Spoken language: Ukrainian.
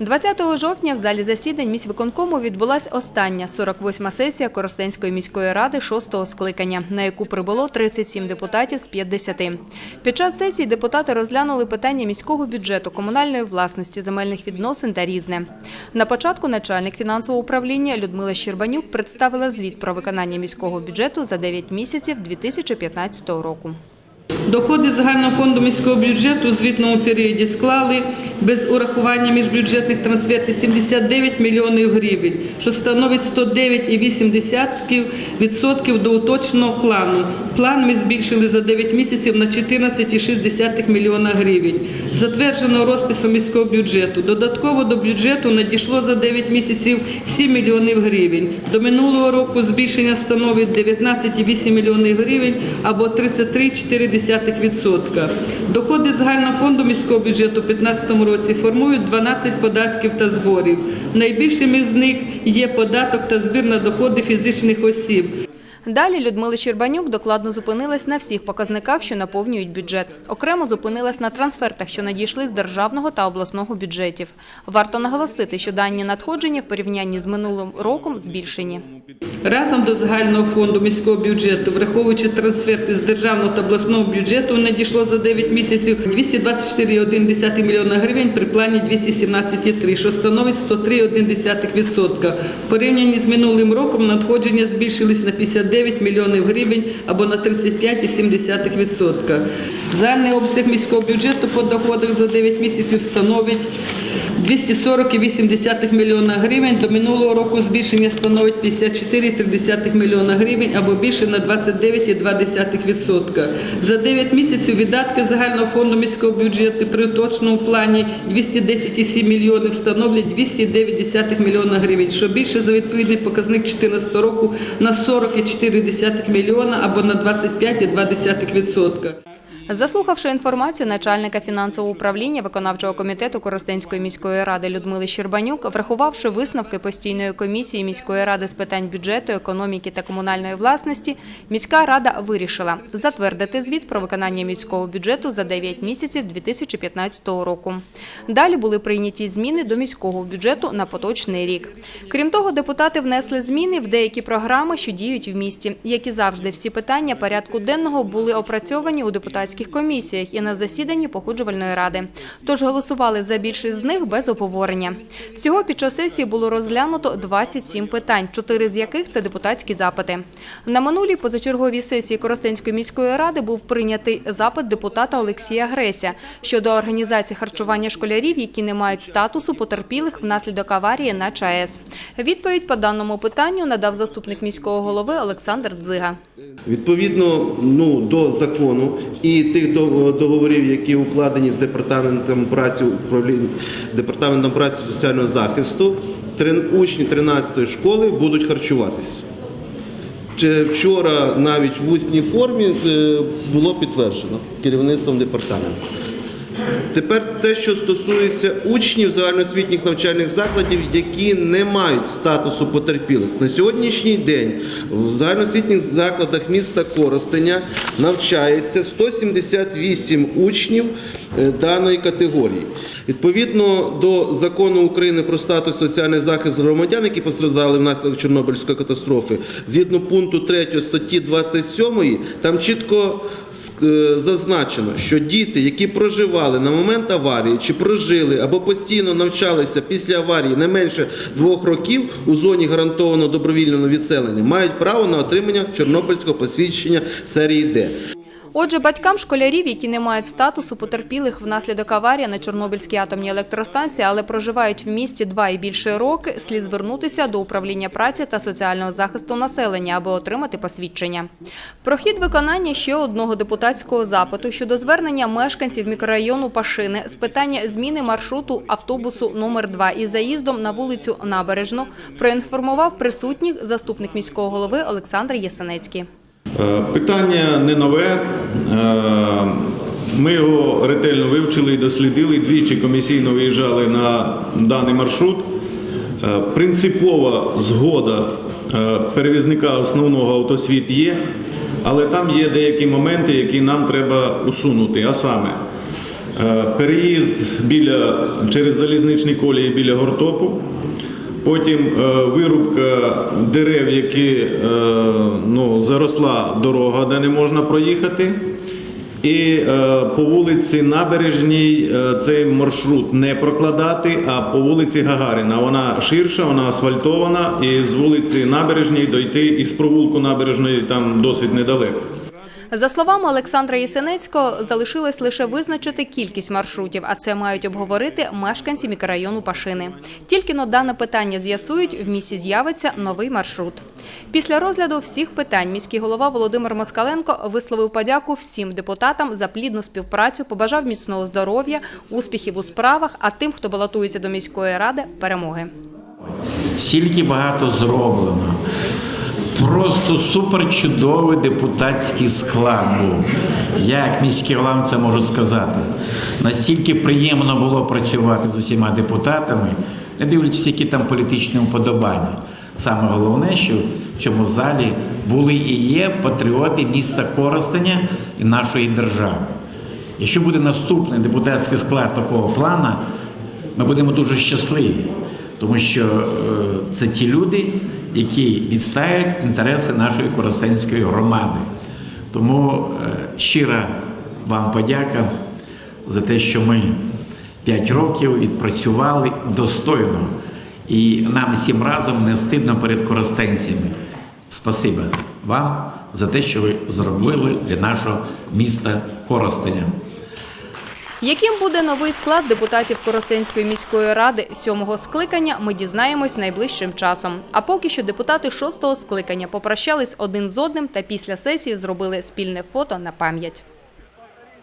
20 жовтня в залі засідань міськвиконкому відбулась остання 48-ма сесія Коростенської міської ради 6-го скликання, на яку прибуло 37 депутатів з 50. Під час сесії депутати розглянули питання міського бюджету, комунальної власності, земельних відносин та різне. На початку начальник фінансового управління Людмила Щербанюк представила звіт про виконання міського бюджету за 9 місяців 2015 року. Доходи загального фонду міського бюджету у звітному періоді склали без урахування міжбюджетних трансфертів 79 мільйонів гривень, що становить 109,8% до уточного плану. План ми збільшили за 9 місяців на 14,6 мільйона гривень. Затверджено розписом міського бюджету. Додатково до бюджету надійшло за 9 місяців 7 мільйонів гривень. До минулого року збільшення становить 19,8 мільйонів гривень або 33,4%. Доходи загального фонду міського бюджету у 2015 році формують 12 податків та зборів. Найбільшими з них є податок та збір на доходи фізичних осіб. Далі Людмила Щербанюк докладно зупинилась на всіх показниках, що наповнюють бюджет. Окремо зупинилась на трансфертах, що надійшли з державного та обласного бюджетів. Варто наголосити, що дані надходження в порівнянні з минулим роком збільшені. Разом до загального фонду міського бюджету, враховуючи трансферти з державного та обласного бюджету, надійшло за 9 місяців 224,1 мільйона гривень при плані 217,3, що становить 103,1%. В порівнянні з минулим роком надходження збільшились на 59 мільйонів гривень або на 35,7%. Загальний обсяг міського бюджету по доходах за 9 місяців становить 240,8 мільйона гривень. До минулого року збільшення становить 54,3 мільйона гривень або більше на 29,2%. За 9 місяців видатки загального фонду міського бюджету при точному плані 210,7 мільйонів становлять 209,9 мільйона гривень, що більше за відповідний показник 2014 року на 40,4 мільйона або на 25,2%. Заслухавши інформацію начальника фінансового управління виконавчого комітету Коростенської міської ради Людмили Щербанюк, врахувавши висновки постійної комісії міської ради з питань бюджету, економіки та комунальної власності, міська рада вирішила затвердити звіт про виконання міського бюджету за 9 місяців 2015 року. Далі були прийняті зміни до міського бюджету на поточний рік. Крім того, депутати внесли зміни в деякі програми, що діють в місті. Як і завжди, всі питання порядку денного були опрацьовані у депутатських комісіях і на засіданні погоджувальної ради. Тож голосували за більшість з них без обговорення. Всього під час сесії було розглянуто 27 питань, чотири з яких це депутатські запити. На минулій позачерговій сесії Коростенської міської ради був прийнятий запит депутата Олексія Греся щодо організації харчування школярів, які не мають статусу потерпілих внаслідок аварії на ЧАЕС. Відповідь по даному питанню надав заступник міського голови Олександр Дзига. Відповідно ну, до закону і тих договорів, які укладені з департаментом праці департаментом праці соціального захисту, учні 13-ї школи будуть харчуватись. Вчора навіть в усній формі е, було підтверджено керівництвом департаменту. Тепер те, що стосується учнів загальноосвітніх навчальних закладів, які не мають статусу потерпілих. На сьогоднішній день в загальноосвітніх закладах міста Коростеня навчається 178 учнів е, даної категорії. Відповідно до закону України про статус соціальний захист громадян, які постраждали внаслідок Чорнобильської катастрофи, згідно пункту 3 статті 27, там чітко е, зазначено, що діти, які проживали на момент аварії чи прожили або постійно навчалися після аварії не менше двох років у зоні гарантованого добровільного відселення, мають право на отримання Чорнобильського посвідчення серії Д. Отже, батькам школярів, які не мають статусу потерпілих внаслідок аварії на Чорнобильській атомній електростанції, але проживають в місті два і більше роки, слід звернутися до управління праці та соціального захисту населення, аби отримати посвідчення. Про хід виконання ще одного депутатського запиту щодо звернення мешканців мікрорайону Пашини з питання зміни маршруту автобусу номер 2 із заїздом на вулицю Набережну проінформував присутніх заступник міського голови Олександр Ясенецький. Е, Питання не нове. Е, Ми його ретельно вивчили і дослідили. Двічі комісійно виїжджали на даний маршрут. Е, Принципова згода перевізника основного автосвіт є, але там є деякі моменти, які нам треба усунути. А саме, Переїзд біля, через залізничні колії біля гортопу. Потім е, вирубка дерев, які е, ну, заросла дорога, де не можна проїхати. І е, по вулиці Набережній цей маршрут не прокладати, а по вулиці Гагаріна. Вона ширша, вона асфальтована, і з вулиці Набережній дойти із провулку Набережної там досить недалеко. За словами Олександра Єсенецького, залишилось лише визначити кількість маршрутів, а це мають обговорити мешканці мікрорайону Пашини. Тільки но дане питання з'ясують, в місті з'явиться новий маршрут. Після розгляду всіх питань міський голова Володимир Москаленко висловив подяку всім депутатам за плідну співпрацю, побажав міцного здоров'я, успіхів у справах, а тим, хто балотується до міської ради, перемоги. стільки багато зроблено. Просто суперчудовий депутатський склад був. Я, як міський голова, це можу сказати. Настільки приємно було працювати з усіма депутатами, не дивлячись, які там політичні уподобання. Саме головне, що в цьому залі були і є патріоти міста Коростеня і нашої держави. Якщо буде наступний депутатський склад такого плану, ми будемо дуже щасливі, тому що е, це ті люди, які відстають інтереси нашої коростенської громади. Тому е, щира вам подяка за те, що ми 5 років відпрацювали достойно. І нам всім разом не стидно перед коростенцями. Спасибо вам за те, що ви зробили для нашого міста Коростеня. Яким буде новий склад депутатів Коростенської міської ради сьомого скликання, ми дізнаємось найближчим часом. А поки що депутати шостого скликання попрощались один з одним та після сесії зробили спільне фото на пам'ять.